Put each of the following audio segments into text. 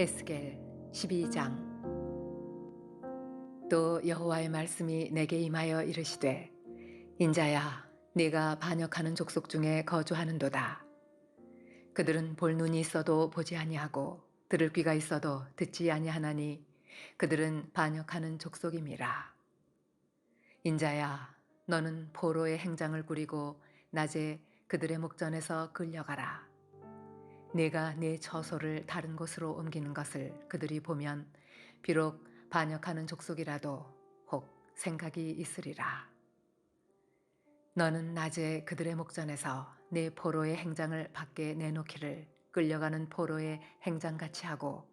에스겔 12장. 또 여호와의 말씀이 내게 임하여 이르시되 인자야 네가 반역하는 족속 중에 거주하는도다. 그들은 볼 눈이 있어도 보지 아니하고 들을 귀가 있어도 듣지 아니하나니 그들은 반역하는 족속임이라. 인자야 너는 포로의 행장을 꾸리고 낮에 그들의 목전에서 끌려가라 내가 내 처소를 다른 곳으로 옮기는 것을 그들이 보면 비록 반역하는 족속이라도 혹 생각이 있으리라. 너는 낮에 그들의 목전에서 내 포로의 행장을 밖에 내놓기를 끌려가는 포로의 행장같이 하고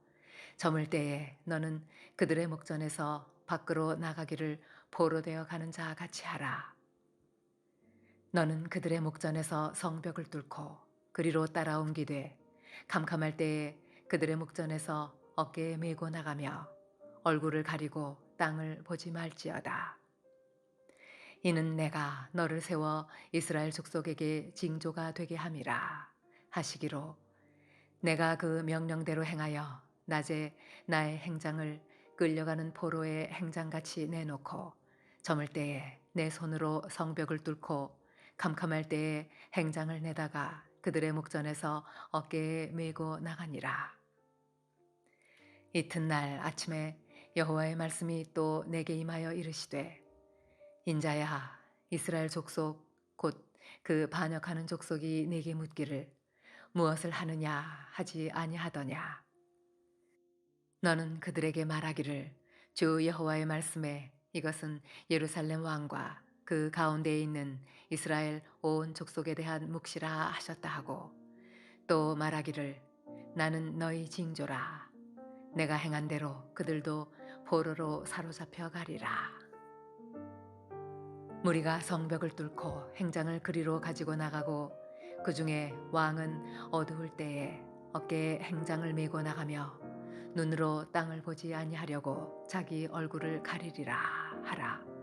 저물 때에 너는 그들의 목전에서 밖으로 나가기를 포로되어 가는 자 같이 하라. 너는 그들의 목전에서 성벽을 뚫고 그리로 따라옮기되 캄캄할 때에 그들의 목전에서 어깨에 메고 나가며 얼굴을 가리고 땅을 보지 말지어다. 이는 내가 너를 세워 이스라엘 족속에게 징조가 되게 함이라 하시기로 내가 그 명령대로 행하여 낮에 나의 행장을 끌려가는 포로의 행장같이 내놓고 저물 때에 내 손으로 성벽을 뚫고 캄캄할 때에 행장을 내다가 그들의 목전에서 어깨에 메고 나가니라. 이튿날 아침에 여호와의 말씀이 또 내게 임하여 이르시되 인자야 이스라엘 족속 곧 그 반역하는 족속이 내게 묻기를 무엇을 하느냐 하지 아니하더냐 너는 그들에게 말하기를 주 여호와의 말씀에 이것은 예루살렘 왕과 그 가운데에 있는 이스라엘 온 족속에 대한 묵시라 하셨다 하고 또 말하기를 나는 너희 징조라 내가 행한 대로 그들도 포로로 사로잡혀 가리라 무리가 성벽을 뚫고 행장을 그리로 가지고 나가고 그 중에 왕은 어두울 때에 어깨에 행장을 메고 나가며 눈으로 땅을 보지 아니하려고 자기 얼굴을 가리리라 하라.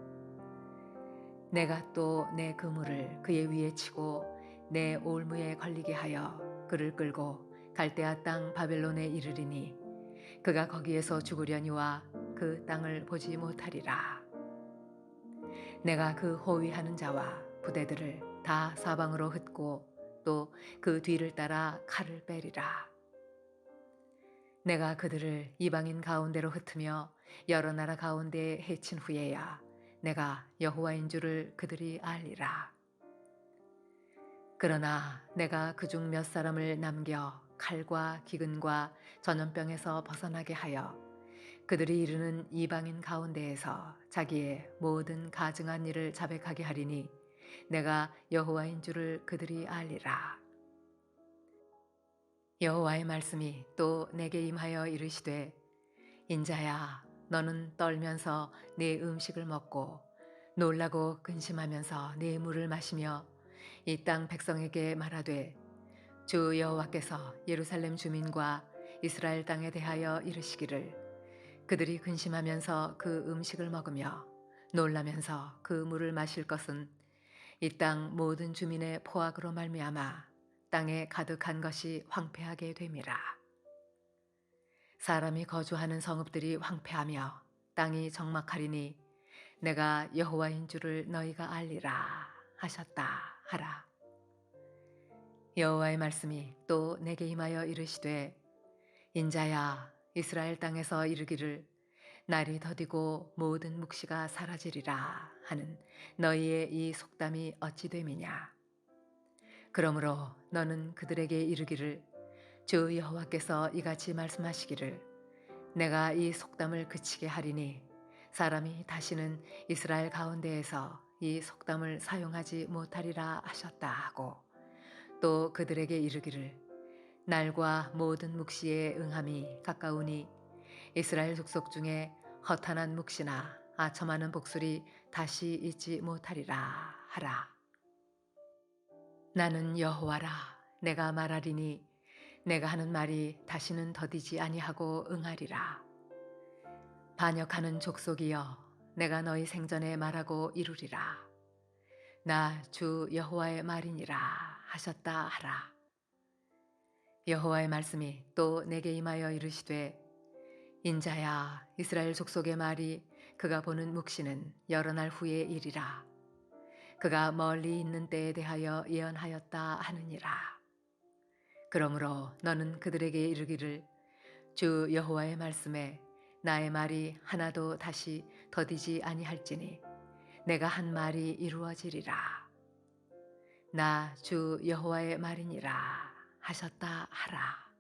내가 또 내 그물을 그의 위에 치고 내 올무에 걸리게 하여 그를 끌고 갈대아 땅 바벨론에 이르리니 그가 거기에서 죽으려니와 그 땅을 보지 못하리라. 내가 그 호위하는 자와 부대들을 다 사방으로 흩고 또 그 뒤를 따라 칼을 빼리라. 내가 그들을 이방인 가운데로 흩으며 여러 나라 가운데에 해친 후에야 내가 여호와인 줄을 그들이 알리라. 그러나 내가 그중 몇 사람을 남겨 칼과 기근과 전염병에서 벗어나게 하여 그들이 이르는 이방인 가운데에서 자기의 모든 가증한 일을 자백하게 하리니 내가 여호와인 줄을 그들이 알리라. 여호와의 말씀이 또 내게 임하여 이르시되 인자야 너는 떨면서 네 음식을 먹고 놀라고 근심하면서 네 물을 마시며 이 땅 백성에게 말하되 주 여호와께서 예루살렘 주민과 이스라엘 땅에 대하여 이르시기를 그들이 근심하면서 그 음식을 먹으며 놀라면서 그 물을 마실 것은 이 땅 모든 주민의 포악으로 말미암아 땅에 가득한 것이 황폐하게 됨이라. 사람이 거주하는 성읍들이 황폐하며 땅이 적막하리니 내가 여호와인 줄을 너희가 알리라 하셨다 하라. 여호와의 말씀이 또 내게 임하여 이르시되 인자야 이스라엘 땅에서 이르기를 날이 더디고 모든 묵시가 사라지리라 하는 너희의 이 속담이 어찌 됨이냐 그러므로 너는 그들에게 이르기를 주 여호와께서 이같이 말씀하시기를 내가 이 속담을 그치게 하리니 사람이 다시는 이스라엘 가운데에서 이 속담을 사용하지 못하리라 하셨다 하고 또 그들에게 이르기를 날과 모든 묵시의 응함이 가까우니 이스라엘 족속 중에 허탄한 묵시나 아첨하는 복술이 다시 있지 못하리라 하라. 나는 여호와라 내가 말하리니 내가 하는 말이 다시는 더디지 아니하고 응하리라. 반역하는 족속이여 내가 너희 생전에 말하고 이루리라. 나 주 여호와의 말이니라 하셨다 하라. 여호와의 말씀이 또 내게 임하여 이르시되 인자야 이스라엘 족속의 말이 그가 보는 묵시는 여러 날 후의 일이라 그가 멀리 있는 때에 대하여 예언하였다 하느니라 그러므로 너는 그들에게 이르기를 주 여호와의 말씀에 나의 말이 하나도 다시 더디지 아니할지니 내가 한 말이 이루어지리라. 나 주 여호와의 말이니라 하셨다 하라